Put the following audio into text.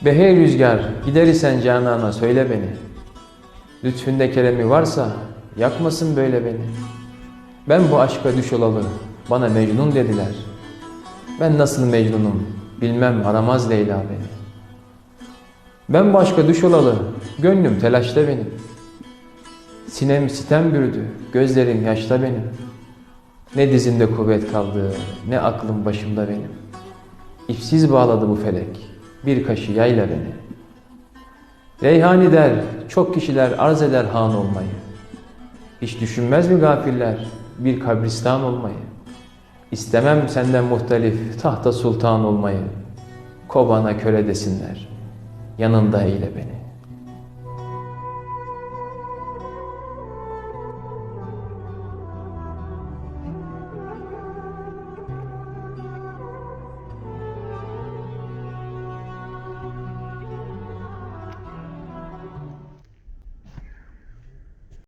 Be rüzgar, gider isen canana söyle beni. Lütfünde keremi varsa yakmasın böyle beni. Ben bu aşka düş olalı, bana Mecnun dediler. Ben nasıl Mecnunum, bilmem aramaz Leyla beni. Ben bu aşka düş olalı, gönlüm telaşta benim. Sinem sitem bürüdü, gözlerim yaşta benim. Ne dizimde kuvvet kaldı, ne aklım başımda benim. İpsiz bağladı bu felek, bir kaşı yayla beni. Reyhani der, çok kişiler arz eder han olmayı. Hiç düşünmez mi gafiller, bir kabristan olmayı? İstemem senden muhtelif, tahta sultan olmayı. Kobana köle desinler, yanında eyle beni.